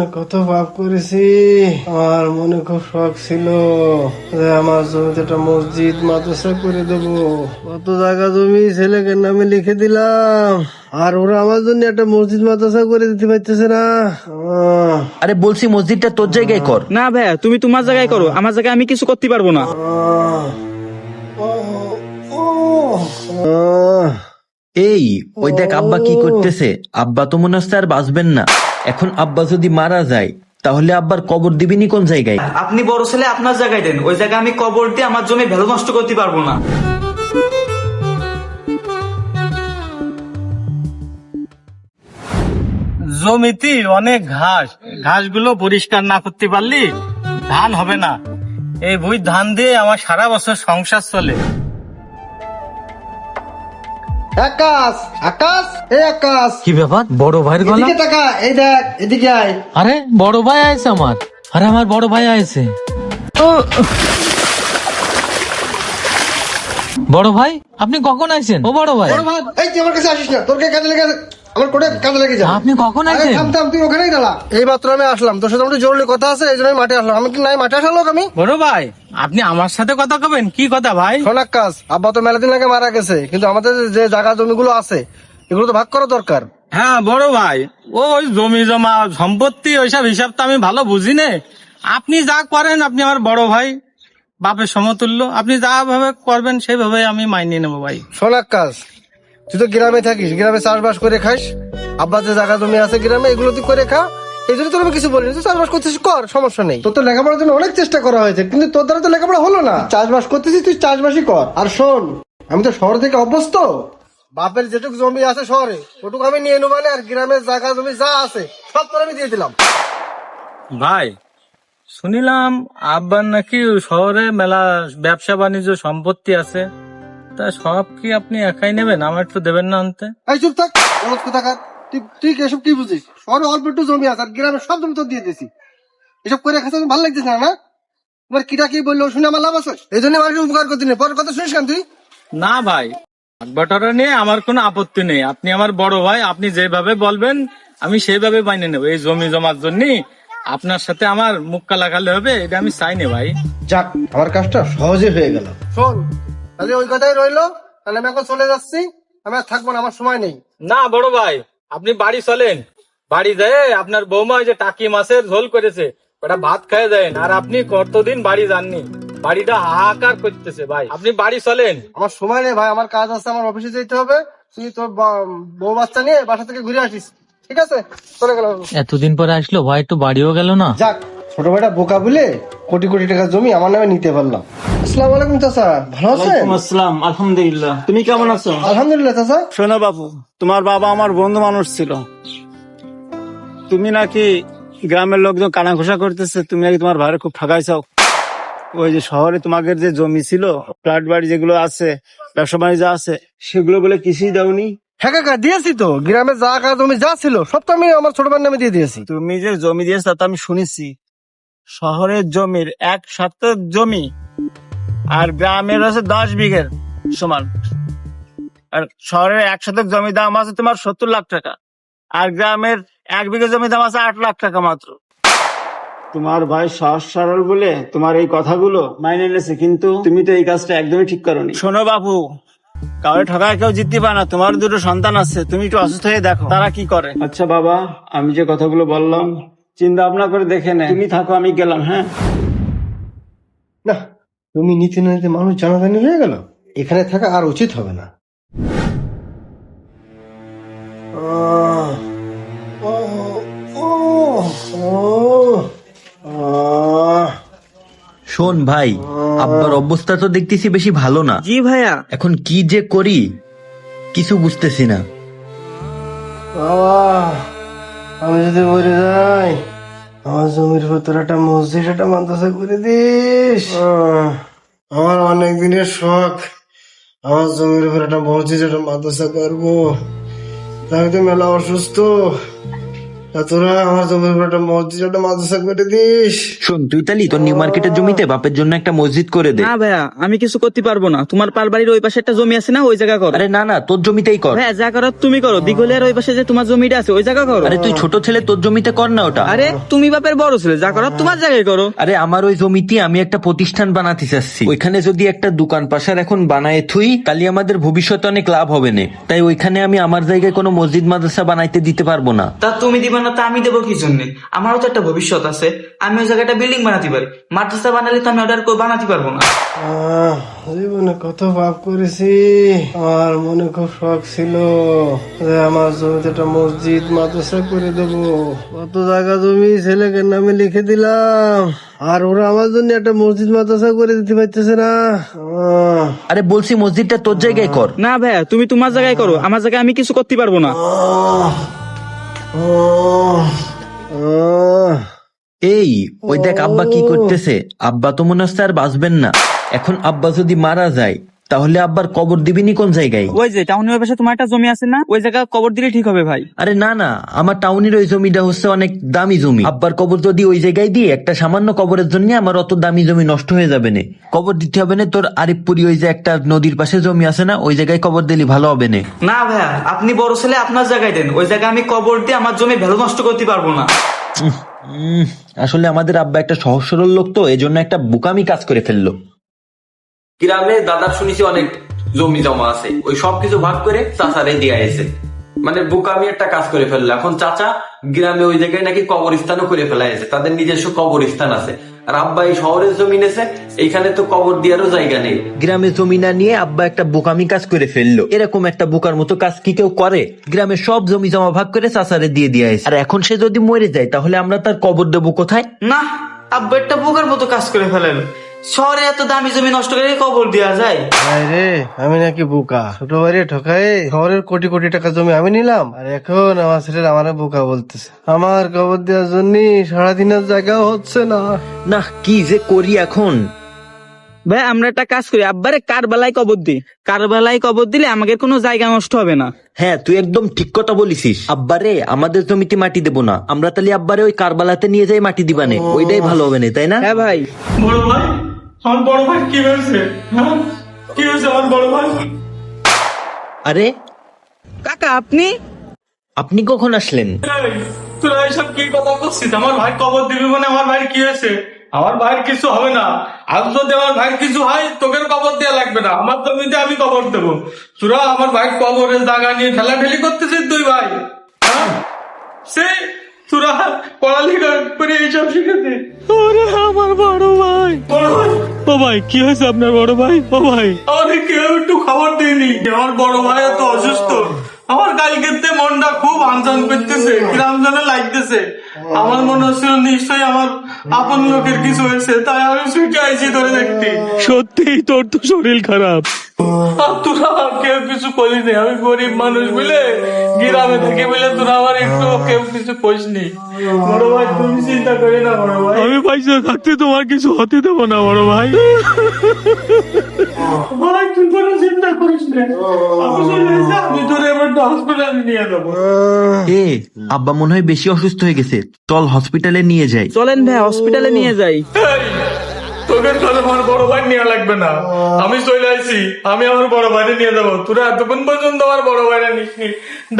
জীবনে কত পাপ করেছি। আমার মনে খুব শখ ছিল যে আমার জমিতে একটা মসজিদ মাদ্রাসা করে দেব। কত জায়গা জমি ছেলেকে নামে লিখে দিলাম। আর ওরা আমার জন্য একটা মসজিদ মাদ্রাসা করে দিতে পারতেছে না। আরে বলছি মসজিদটা তোর জায়গায় কর। না ভাইয়া তুমি তোমার জায়গায় করো। আমার জায়গায় আমি কিছু করতে পারব না। এই ওই দেখ আব্বা কি করতেছে। আব্বা তো মনে হচ্ছে আর বাঁচবেন না। এখন আব্বা যদি মারা যায় তাহলে আব্বার কবর দিবিনি কোন জায়গায়? আপনি বড় ছেলে আপনার জায়গায় দেন। ওই জায়গায় আমি কবর দিয়ে আমার জমি ভ্যালু নষ্ট করতে পারব না। জমিতে অনেক ঘাস। ঘাসগুলো পরিষ্কার না করতে পারলি ধান হবে না। এই বই ধান দিয়ে আমার সারা বছর সংসার চলে। আকাশ আকাশ এ আকাশ। কি ব্যাপার? বড় ভাইয়ের গলা? এদিকে তাকা এই দেখ এদিকে আয়। আরে বড় ভাই আইছে আমার। আরে আমার বড় ভাই আইছে। বড় ভাই আপনি কখন আইছেন? ও বড় ভাই। এই যে আমার কাছে আসিস না। তোর কে কাজে লেগে আমার কোটে কাজে লেগে আপনি কখন আরে আইছেন থাম থাম তুই ওখানেই দাঁড়া। এই মাত্র আমি আসলাম। তোর সাথে আমার জরুরি কথা আছে এই জন্য আমি মাঠে আসলাম। আমি কি নাই মাঠে আসা লোক আমি? বড় ভাই আপনি আমার সাথে কথা কবেন? কি কথা ভাই? শোন আকাশ আব্বা তো মেলা দিন আগে মারা গেছে কিন্তু আমাদের যে জায়গা জমিগুলো আছে এগুলো তো ভাগ করা দরকার। হ্যাঁ বড় ভাই ও ওই জমি জমা সম্পত্তি ওইসব হিসাব তো আমি ভালো বুঝি নে। আপনি যা করেন আপনি আমার বড় ভাই বাপের সমতুল্য। আপনি যা ভাবে করবেন সেইভাবে আমি মাইনে নেব ভাই। শোন আকাশ তুই তো গ্রামে থাকিস গ্রামে চাষবাস করে খাস আব্বা যে জায়গা জমি আছে গ্রামে এগুলো তুই করে খা। এই জন্য তোর আমি কিছু বলিনি তুই চাষবাস করতেছিস কর সমস্যা নেই। তোর তো লেখাপড়ার জন্য অনেক চেষ্টা করা হয়েছে কিন্তু তোর দ্বারা তো লেখাপড়া হলো না। চাষবাস করতেছিস তুই চাষবাসই কর। আর শোন আমি তো শহর থেকে অভ্যস্ত। বাপের যেটুকু জমি আছে শহরে ওটুকু আমি নিয়ে নেব আর গ্রামের জায়গা জমি যা আছে সব তোর আমি দিয়ে দিলাম। ভাই শুনিলাম আব্বার নাকি শহরে মেলা ব্যবসা বাণিজ্য সম্পত্তি আছে। তা সব কি আপনি একাই নেবেন? আমার একটু দেবেন না আনতে। এই চুপ থাক কোথাকার? তুই এসব কি বুঝিস? শহরে অল্প একটু জমি আছে আর গ্রামে সব জমি তোর দিয়ে দিয়েছি। এসব করে ভালো লাগতেছে না না? এবার কিটা কি বলল শুনে আমার লাভ আছে? এই জন্য উপকার করতে নেই। পরের কথা শুনিস কেন তুই? না ভাই বাটোয়ারা নিয়ে আমার কোনো আপত্তি নেই। আপনি আমার বড় ভাই আপনি যেভাবে বলবেন আমি সেইভাবে মাইনে নেব। এই জমি জমার জন্য আপনার সাথে আমার মুখ কালাকালি হবে এটা আমি চাই না ভাই। যাক আমার কাজটা সহজে হয়ে গেল। শোন তাহলে ওই কথাই রইল। তাহলে আমি এখন চলে যাচ্ছি। আমি আর থাকব না আমার সময় নেই। না বড় ভাই আপনি বাড়ি চলেন। বাড়ি যায় আপনার বৌমা ওই যে টাকি মাছের ঝোল করেছে ওটা ভাত খেয়ে দেন। আর আপনি কতদিন বাড়ি যাননি? বাড়িটা হাহাকার করতেছে ভাই। আপনি বাড়ি চলেন। আমার সময় নেই ভাই। আমার কাজ আছে আমার অফিসে যেতে হবে। তুই তোর বা- বউ বাচ্চা নিয়ে বাসা থেকে ঘুরে আসিস। ঠিক আছে? চলে গেল এতদিন পরে আসলো ভাই একটু বাড়িও গেল না। যাক ছোট ভাইটা বোকা বলে কোটি কোটি টাকা জমি আমার নামে নিতে পারলাম। আসসালামু আলাইকুম চাচা ভালো আছেন? আসসালাম আলহামদুলিল্লাহ। তুমি কেমন আছো? আলহামদুলিল্লাহ চাচা। শোনো বাপু তোমার বাবা আমার বন্ধু মানুষ ছিল। তুমি নাকি গ্রামের লোকজন কানা ঘোষা করতেছে তুমি নাকি তোমার ভাইয়ের খুব ঠকাইছাও ওই যে শহরে তোমাদের যে জমি ছিল ফ্ল্যাট বাড়ি যেগুলো আছে ব্যবসা বাণিজ্য আছে সেগুলো বলে কিছুই দাওনি? হ্যাঁ কাকা দিয়েছি তো। গ্রামে যা কাজ জমি যা ছিল সব তো আমি আমার ছোট ভাইয়ের নামে দিয়ে দিয়েছি। তুমি যে জমি দিয়েছ তা তো আমি শুনেছি। শহরের জমির এক শতক জমি আর গ্রামের আছে দশ বিঘের সমান। আর শহরের এক শতক জমি দাম আছে তোমার সত্তর লাখ টাকা। আর গ্রামের এক বিঘে জমি দাম আছে আট লাখ টাকা মাত্র। তোমার ভাই সহজ সরল বলে তোমার এই কথাগুলো মাইনে নিয়েছে কিন্তু তুমি তো এই কাজটা একদমই ঠিক করোনি। শোনো বাবু কাউরে ঠকায় কেউ জিততে পারে না। তোমার দুটো সন্তান আছে তুমি একটু অসুস্থ হয়ে দেখো তারা কি করে? আচ্ছা বাবা আমি যে কথাগুলো বললাম চিন্তা ভাবনা করে দেখে নে। তুমি থাকো আমি গেলাম হ্যাঁ? না তুমি নিতে না নিতে মানুষ জানাজানি হয়ে গেল? এখানে থাকা আর উচিত হবে না। আহ, ও, ও, ও, আহ, শোন ভাই আব্বার অবস্থা তো দেখতেছি বেশি ভালো না। জি ভাইয়া। এখন কি যে করি কিছু বুঝতেছি না। বাবা আমি যদি মরে যাই আমার জমির ভেতর একটা মসজিদ একটা মাদ্রাসা করে দিস। আমার অনেক দিনের শখ। আমার জমির উপর একটা মসজিদ একটা মাদ্রাসা করব। তাই তো মেলা অসুস্থ। তোরা আমার জমির একটা মসজিদ একটা মাদ্রাসা করে দিস। শোন তুই তালি তোর নিউ মার্কেটের জমিতে বাপের জন্য একটা মসজিদ করে দে। না ভাইয়া আমি কিছু করতে পারব না। তোমার পার বাড়ির ওই পাশে একটা জমি আছে না ওই জায়গা করো। আরে না না তোর জমিতেই কর। ভাইয়া যা করো তুমি করো। দিঘলের ওই পাশে যে তোমার জমিটা আছে ওই জায়গা করো। আরে তুই ছোট ছেলে তোর জমিতে কর না ওটা। আরে তুমি বাপের বড় ছেলে যা করো তোমার জায়গায় করো। আরে আমার ওই জমিতে আমি একটা প্রতিষ্ঠান বানাতে চাচ্ছি ওইখানে যদি একটা দোকান পাশার এখন বানায় থুই তাহলে আমাদের ভবিষ্যতে অনেক লাভ হবে না। তাই ওইখানে আমি আমার জায়গায় কোনো মসজিদ মাদ্রাসা বানাইতে দিতে পারব না। তা তুমি দিবা না আমি দেবো কি জন্য? আমারও তো একটা ভবিষ্যৎ আছে। আমি ওই জায়গাটা বিল্ডিং বানাতে পারি। মাদ্রাসা বানালে তো আমি অর্ডার করে বানাতে পারব না। আহ, জীবনে কত পাপ করেছি। আমার মনে খুব শখ ছিল যে আমার জমিতে একটা মসজিদ মাদ্রাসা করে দেব। কত জায়গা জমি ছেলেকে নামে লিখে দিলাম। আর ওরা আমার জন্য একটা মসজিদ মাদ্রাসা করে দিতে পারতেছে না। আহ, আরে বলছি মসজিদটা তোর জায়গায় কর। না ভাইয়া তুমি তোমার জায়গায় করো। আমার জায়গায় আমি কিছু করতে পারব না। এই, ওই দেখ আব্বা কি করতেছে? আব্বা তো মনে হচ্ছে আর বাঁচবেন না। এখন আব্বা যদি মারা যায় তাহলে আব্বার কবর দিবিনি কোন জায়গায়? ওই যে টাউনের পাশে তোমার একটা জমি আছে না? ওই জায়গা কবর দিলে ঠিক হবে ভাই। আরে না না আমার টাউনের ওই জমিটা হচ্ছে অনেক দামি জমি। আব্বার কবর যদি ওই জায়গায় দিয়ে একটা সামান্য কবরের জন্য আমার অত দামি জমি নষ্ট হয়ে যাবে না। কবর দিতে হবে না তোর আরিফপুরি ওই যে একটা নদীর পাশে জমি আছে না ওই জায়গায় কবর দিলে ভালো হবে না। না ভাইয়া আপনি বড় ছেলে আপনার জায়গায় দেন। ওই জায়গায় আমি কবর দিয়ে আমার জমি ভ্যালু নষ্ট করতে পারব না। উম, আসলে আমাদের আব্বা একটা সহজ সরল লোক তো এজন্য একটা বুকামি কাজ করে ফেলল। গ্রামে দাদা শুনেছি অনেক জমি জমা আছে। ওই সবকিছু ভাগ করে চাচারে দিয়ে এসে মানে বুকামি একটা কাজ করে ফেলল এখন চাচা গ্রামে ওই জায়গায় নাকি কবরস্থানও করে ফেলা হয়েছে তাদের নিজস্ব কবরস্থান আছে। আর আব্বা এই শহরের জমি নেছে এইখানে তো কবর দেওয়ারও জায়গা নেই। গ্রামে জমি না নিয়ে আব্বা একটা বোকামি কাজ করে ফেলল। এরকম একটা বোকার মতো কাজ কি কেউ করে? গ্রামের সব জমি জমা ভাগ করে চাচারে দিয়ে দিয়ে আসে আর এখন সে যদি মরে যায় তাহলে আমরা তার কবর দেবো কোথায়? না আব্বা একটা বোকার মতো কাজ করে ফেলেন শহরে এত দামি জমি নষ্ট করে কবর দেওয়া যায়। ভাই রে আমি নাকি বোকা। ছোট ভাইরে ঠকাই শহরের কোটি কোটি টাকা জমি আমি নিলাম আর এখন আমার ছেলে আমার বোকা বলতেছে। আমার কবর দেওয়ার জন্য সারাদিনের জায়গাও হচ্ছে না। না কি যে করি এখন? ভাই আমরা একটা কাজ করি আব্বারে কারবালায় কবর দিই। কারবালায় কবর দিলে আমাদের কোনো জায়গা নষ্ট হবে না। হ্যাঁ তুই একদম ঠিক কথা বলিসিস। আব্বারে আমাদের জমিতে মাটি দেবো না। আমরা তাহলে আব্বারে ওই কারবালাতে নিয়ে যাই মাটি দিবানে। ওইটাই ভালো হবে না তাই না? হ্যাঁ ভাই। বড় ভাই আমার বড় ভাই কি হয়েছে? হ্যাঁ? কি হয়েছে আমার বড় ভাই? আরে কাকা আপনি? আপনি কখন আসলেন? তোরা এইসব কি কথা করছিস আমার ভাই কবর দিবি মানে আমার ভাই কি হয়েছে? আমার ভাইয়ের কিছু হবে না। আর যদি আমার ভাইয়ের কিছু হয় তোকে কবর দেওয়া লাগবে না। আমার জমিতে আমি কবর দেবো। তোরা আমার ভাই কবরের জায়গা নিয়ে ঠেলাঠেলি করতেছিস দুই ভাই? হ্যাঁ? সে তোরা পড়ালেখা করে এইসব শিখেছিস আমার বড় ও ভাই কি হয়েছে আপনার বড় ভাই? ও ভাই কেউ একটু খাবার দেয়নি আমার বড় ভাই এত অসুস্থ। আমার কালকেতে মনটা খুব আনচান করতেছে কিরাম যেন লাগতেছে। আমার মনে হচ্ছিল নিশ্চয়ই আমার আপন লোকের কিছু হয়েছে তাই আমি ছুটে আইছি ধরে দেখতে। সত্যিই তোর তো শরীর খারাপ। আর কেউ কিছু করিনি আমি গরিব মানুষ বলে গ্রামে থেকে বলে তোরা আমার একটু কেউ কিছু করিসনি বড় ভাই তুমি চিন্তা করি না বড় ভাই। আমি পয়সা থাকতে তোমার কিছু হতে দেবো না বড় ভাই। ভাই তুই কোনো চিন্তা করিস না। আমি তোর এবার হসপিটালে নিয়ে যাব। এ আব্বা মনে হয় বেশি অসুস্থ হয়ে গেছে। চল হসপিটালে নিয়ে যাই। চলেন ভাই হসপিটালে নিয়ে যাই। তোদের কাছে আমার বড় ভাই নেওয়া লাগবে না। আমি চলে আসি আমি আমার বড় ভাইরে নিয়ে যাব। তোরা এতক্ষণ পর্যন্ত আমার বড় ভাইরা নিসনি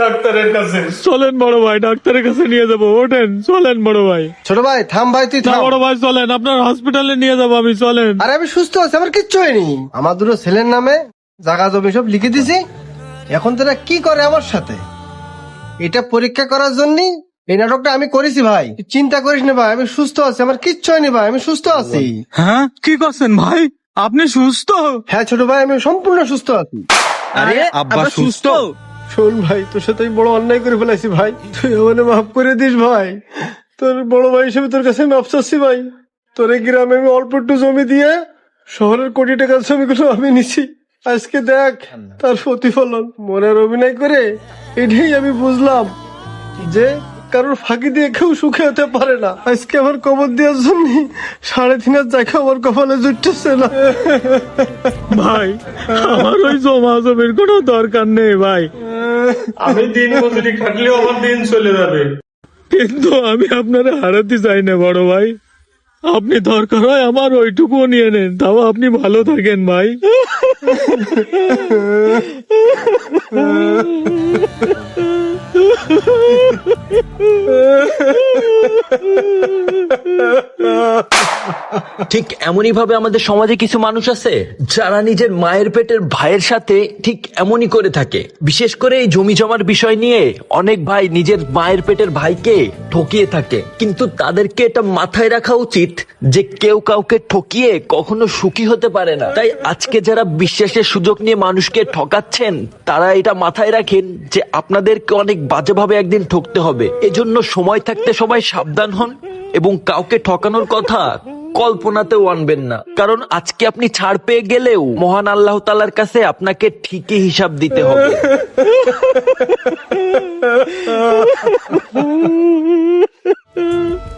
ডাক্তারের কাছে। চলেন বড় ভাই ডাক্তারের কাছে নিয়ে যাব। ওঠেন চলেন বড় ভাই। ছোট ভাই থাম ভাই তুই থাম। বড় ভাই চলেন। আপনার হসপিটালে নিয়ে যাব আমি চলেন। আরে আমি সুস্থ আছি আমার কিচ্ছু হয়নি। আমার দুটো ছেলের নামে জায়গা জমি সব লিখে দিছি। এখন তারা কি করে আমার সাথে? এটা পরীক্ষা করার জন্য এই নাটকটা আমি করেছি ভাই। চিন্তা করিস না ভাই আমি সুস্থ আছি আমার কিচ্ছু হয়নি ভাই আমি সুস্থ আছি। হ্যাঁ? কি করছেন ভাই? আপনি সুস্থ? হ্যাঁ ছোট ভাই আমি সম্পূর্ণ সুস্থ আছি। আরে আব্বা সুস্থ? শোন ভাই তোর সাথে আমি বড় অন্যায় করে ফেলাইছি ভাই। তুই আমাকে মাফ করে দিস ভাই। তোর বড় ভাই হিসেবে তোর কাছে আমি আফসোসি ভাই। তোর এই গ্রামে আমি অল্প একটু জমি দিয়ে শহরের কোটি টাকার জমিগুলো আমি নিছি। আজকে দেখ তার প্রতিফলন। মনের অভিনয় করে এটাই আমি বুঝলাম যে কারোর ফাঁকি দিয়ে কেউ সুখে হতে পারে না। আজকে আমার কবর দেওয়ার জন্য সাড়ে তিন হাজার জায়গা আমার কপালে জুটতেছে না। ভাই আমার ওই জমা জমির কোনো দরকার নেই ভাই। আমি দিন মজুরি খাটলেও আমার দিন চলে যাবে। কিন্তু আমি আপনারা হারাতে চাই না বড় ভাই। আপনি দরকার হয় আমার ওইটুকুও নিয়ে নেন তাও আপনি ভালো থাকেন ভাই। ঠিক এমনই ভাবে আমাদের সমাজে কিছু মানুষ আছে, যারা নিজের মায়ের পেটের ভাইয়ের সাথে ঠিক এমনই করে থাকে। বিশেষ করে এই জমি জমার বিষয় নিয়ে অনেক ভাই নিজের মায়ের পেটের ভাইকে ঠকিয়ে থাকে। কিন্তু তাদেরকে এটা মাথায় রাখা উচিত যে কেউ কাউকে ঠকিয়ে কখনো সুখী হতে পারে না। তাই আজকে যারা বিশ্বাসের সুযোগ নিয়ে মানুষকে ঠকাচ্ছেন, তারা এটা মাথায় রাখেন যে আপনাদেরকে অনেক বাজেভাবে একদিন ঠকতে হবে। এজন্য সময় থাকতে সবাই সাবধান হন এবং কাউকে ঠকানোর কথা কল্পনাতেও আনবেন না। কারণ আজকে আপনি ছাড় পেয়ে গেলেও মহান আল্লাহ তালার কাছে আপনাকে ঠিকই হিসাব দিতে হবে।